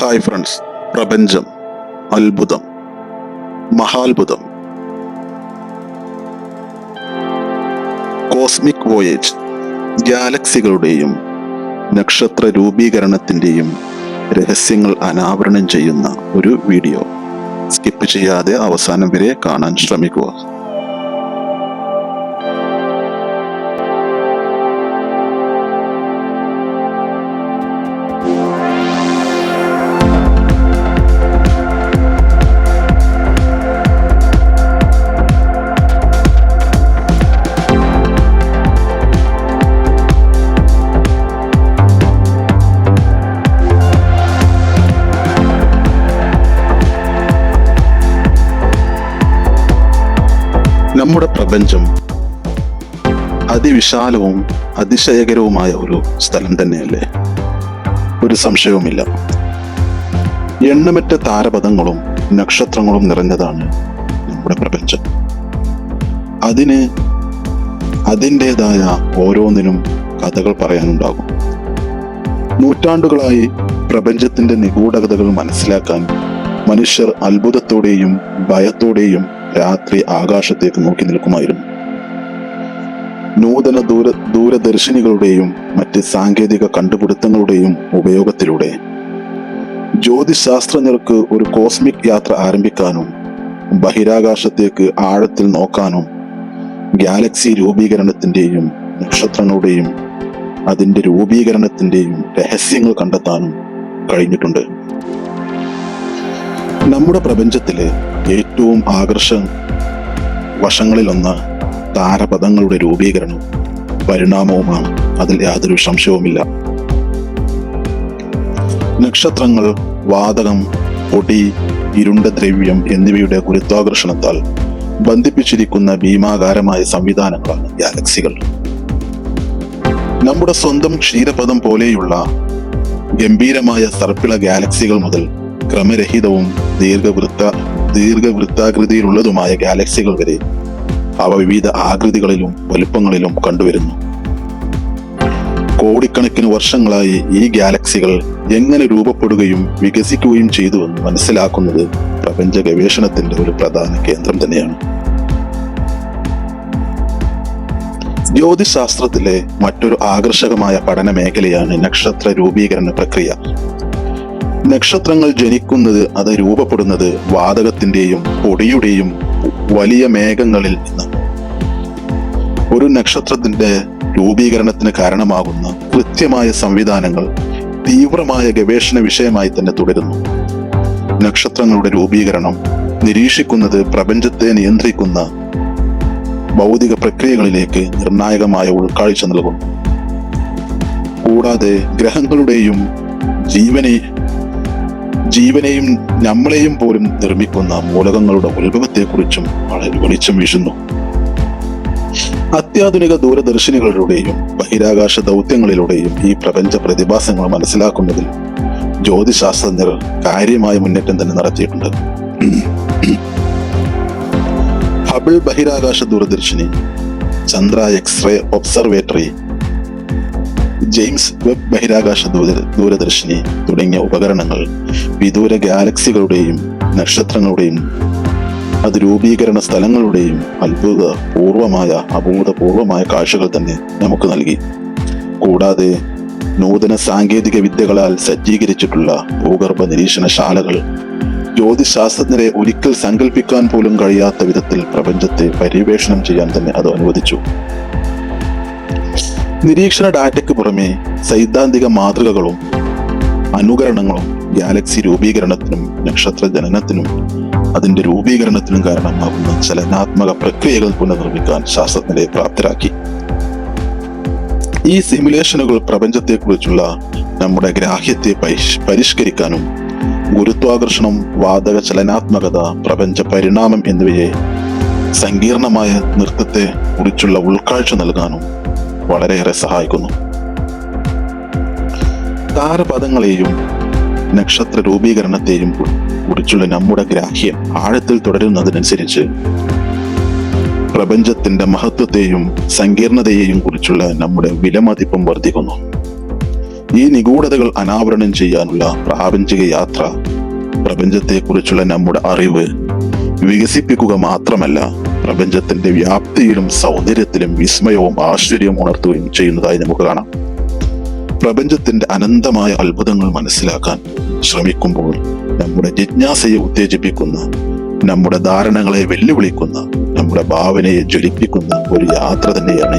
Hi friends പ്രപഞ്ചം അത്ഭുതം മഹാത്ഭുതം കോസ്മിക് വോയേജ് ഗാലക്സികളുടെയും നക്ഷത്ര രൂപീകരണത്തിന്റെയും രഹസ്യങ്ങൾ അനാവരണം ചെയ്യുന്ന ഒരു വീഡിയോ സ്കിപ്പ് ചെയ്യാതെ അവസാനം വരെ കാണാൻ ശ്രമിക്കുക. പ്രപഞ്ചം അതിവിശാലവും അതിശയകരവുമായ ഒരു സ്ഥലം തന്നെയല്ലേ? ഒരു സംശയവുമില്ല. എണ്ണമറ്റ താരപഥങ്ങളും നക്ഷത്രങ്ങളും നിറഞ്ഞതാണ് നമ്മുടെ പ്രപഞ്ചം. അതിന് അതിന്റെതായ ഓരോന്നിനും കഥകൾ പറയാനുണ്ടാകും. നൂറ്റാണ്ടുകളായി പ്രപഞ്ചത്തിന്റെ നിഗൂഢതകൾ മനസ്സിലാക്കാൻ മനുഷ്യർ അത്ഭുതത്തോടെയും ഭയത്തോടെയും രാത്രി ആകാശത്തേക്ക് നോക്കി നിൽക്കുമായിരുന്നു. നൂതന ദൂര ദൂരദർശിനികളുടെയും മറ്റ് സാങ്കേതിക കണ്ടുപിടുത്തങ്ങളുടെയും ഉപയോഗത്തിലൂടെ ജ്യോതിശാസ്ത്രജ്ഞർക്ക് ഒരു കോസ്മിക് യാത്ര ആരംഭിക്കാനും ബഹിരാകാശത്തേക്ക് ആഴത്തിൽ നോക്കാനും ഗാലക്സി രൂപീകരണത്തിന്റെയും നക്ഷത്രങ്ങളുടെയും അതിന്റെ രൂപീകരണത്തിന്റെയും രഹസ്യങ്ങൾ കണ്ടെത്താനും കഴിഞ്ഞിട്ടുണ്ട്. നമ്മുടെ പ്രപഞ്ചത്തിലെ ഏറ്റവും ആകർഷ വശങ്ങളിലൊന്ന് താരപഥങ്ങളുടെ രൂപീകരണവും പരിണാമവുമാണ്. അതിൽ യാതൊരു സംശയവുമില്ല. നക്ഷത്രങ്ങൾ വാതകം പൊടി ഇരുണ്ട ദ്രവ്യം എന്നിവയുടെ ഗുരുത്വാകർഷണത്താൽ ബന്ധിപ്പിച്ചിരിക്കുന്ന ഭീമാകാരമായ സംവിധാനങ്ങളാണ് ഗാലക്സികൾ. നമ്മുടെ സ്വന്തം ക്ഷീരപഥം പോലെയുള്ള ഗംഭീരമായ സർപ്പിള ഗാലക്സികൾ മുതൽ ക്രമരഹിതവും ദീർഘവൃത്ത ദീർഘവൃത്താകൃതിയിലുള്ളതുമായ ഗാലക്സികൾ വരെ അവ വിവിധ ആകൃതികളിലും വലുപ്പങ്ങളിലും കണ്ടുവരുന്നു. കോടിക്കണക്കിന് വർഷങ്ങളായി ഈ ഗാലക്സികൾ എങ്ങനെ രൂപപ്പെടുകയും വികസിക്കുകയും ചെയ്തുവെന്ന് മനസ്സിലാക്കുന്നത് പ്രപഞ്ച ഗവേഷണത്തിന്റെ ഒരു പ്രധാന കേന്ദ്രം തന്നെയാണ്. ജ്യോതിശാസ്ത്രത്തിലെ മറ്റൊരു ആകർഷകമായ പഠന മേഖലയാണ് നക്ഷത്ര രൂപീകരണ പ്രക്രിയ. നക്ഷത്രങ്ങൾ ജനിക്കുന്നത് അത് രൂപപ്പെടുന്നത് വാതകത്തിന്റെയും പൊടിയുടെയും വലിയ മേഘങ്ങളിൽ നിന്ന് ഒരു നക്ഷത്രത്തിന്റെ രൂപീകരണത്തിന് കാരണമാകുന്ന കൃത്യമായ സംവിധാനങ്ങൾ തീവ്രമായ ഗവേഷണ വിഷയമായി തന്നെ തുടരുന്നു. നക്ഷത്രങ്ങളുടെ രൂപീകരണം നിരീക്ഷിക്കുന്നത് പ്രപഞ്ചത്തെ നിയന്ത്രിക്കുന്ന ഭൗതിക പ്രക്രിയകളിലേക്ക് നിർണായകമായ ഉൾക്കാഴ്ച നൽകുന്നു. കൂടാതെ ഗ്രഹങ്ങളുടെയും ജീവനെ ജീവനെയും നമ്മളെയും പോലും നിർമ്മിക്കുന്ന മൂലകങ്ങളുടെ ഉത്ഭവത്തെക്കുറിച്ചും വളരെ വെളിച്ചം വീശുന്നു. അത്യാധുനിക ദൂരദർശിനികളിലൂടെയും ബഹിരാകാശ ദൗത്യങ്ങളിലൂടെയും ഈ പ്രപഞ്ച പ്രതിഭാസങ്ങൾ മനസ്സിലാക്കുന്നതിൽ ജ്യോതിശാസ്ത്രജ്ഞർ കാര്യമായ മുന്നേറ്റം തന്നെ നടത്തിയിട്ടുണ്ട്. ഹബിൾ ബഹിരാകാശ ദൂരദർശിനി Chandra x-ray observatory James Webb ബഹിരാകാശ ദൂര ദൂരദർശിനി തുടങ്ങിയ ഉപകരണങ്ങൾ വിദൂര ഗാലക്സികളുടെയും നക്ഷത്രങ്ങളുടെയും അത് രൂപീകരണ സ്ഥലങ്ങളുടെയും അത്ഭുത പൂർവമായ അഭൂതപൂർവമായ കാഴ്ചകൾ തന്നെ നമുക്ക് നൽകി. കൂടാതെ നൂതന സാങ്കേതിക വിദ്യകളാൽ സജ്ജീകരിച്ചിട്ടുള്ള ഭൂഗർഭ നിരീക്ഷണശാലകൾ ജ്യോതിശാസ്ത്രജ്ഞരെ ഒരിക്കൽ സങ്കല്പിക്കാൻ പോലും കഴിയാത്ത വിധത്തിൽ പ്രപഞ്ചത്തെ പര്യവേഷണം ചെയ്യാൻ തന്നെ അത് അനുവദിച്ചു. നിരീക്ഷണ ഡാറ്റയ്ക്ക് പുറമെ സൈദ്ധാന്തിക മാതൃകകളും അനുകരണങ്ങളും ഗാലക്സി രൂപീകരണത്തിനും നക്ഷത്ര ജനനത്തിനും അതിന്റെ രൂപീകരണത്തിനും കാരണമാകുന്ന ചലനാത്മക പ്രക്രിയകൾ പുനർനിർമ്മിക്കാൻ ശാസ്ത്രജ്ഞരെ പ്രാപ്തരാക്കി. ഈ സിമുലേഷനുകൾ പ്രപഞ്ചത്തെക്കുറിച്ചുള്ള നമ്മുടെ ഗ്രാഹ്യത്തെ പരിഷ്കരിക്കാനും ഗുരുത്വാകർഷണം വാതക ചലനാത്മകത പ്രപഞ്ച പരിണാമം എന്നിവയെ സങ്കീർണമായ നൃത്തത്തെ കുറിച്ചുള്ള ഉൾക്കാഴ്ച നൽകാനും വളരെയേറെ സഹായിക്കുന്നു. താരപദങ്ങളെയും നക്ഷത്ര രൂപീകരണത്തെയും കുറിച്ചുള്ള നമ്മുടെ ഗ്രാഹ്യം ആഴത്തിൽ തുടരുന്നതിനനുസരിച്ച് പ്രപഞ്ചത്തിന്റെ മഹത്വത്തെയും സങ്കീർണതയെയും കുറിച്ചുള്ള നമ്മുടെ വിലമതിപ്പും വർദ്ധിക്കുന്നു. ഈ നിഗൂഢതകൾ അനാവരണം ചെയ്യാനുള്ള പ്രാപഞ്ചിക യാത്ര പ്രപഞ്ചത്തെക്കുറിച്ചുള്ള നമ്മുടെ അറിവ് വികസിപ്പിക്കുക മാത്രമല്ല പ്രപഞ്ചത്തിന്റെ വ്യാപ്തിയിലും സൗന്ദര്യത്തിലും വിസ്മയവും ആശ്ചര്യവും ഉണർത്തുകയും ചെയ്യുന്നതായി നമുക്ക് കാണാം. പ്രപഞ്ചത്തിന്റെ അനന്തമായ അത്ഭുതങ്ങൾ മനസ്സിലാക്കാൻ ശ്രമിക്കുമ്പോൾ നമ്മുടെ ജിജ്ഞാസയെ ഉത്തേജിപ്പിക്കുന്ന നമ്മുടെ ധാരണകളെ വെല്ലുവിളിക്കുന്ന നമ്മുടെ ഭാവനയെ ജ്വലിപ്പിക്കുന്ന ഒരു യാത്ര തന്നെയാണ്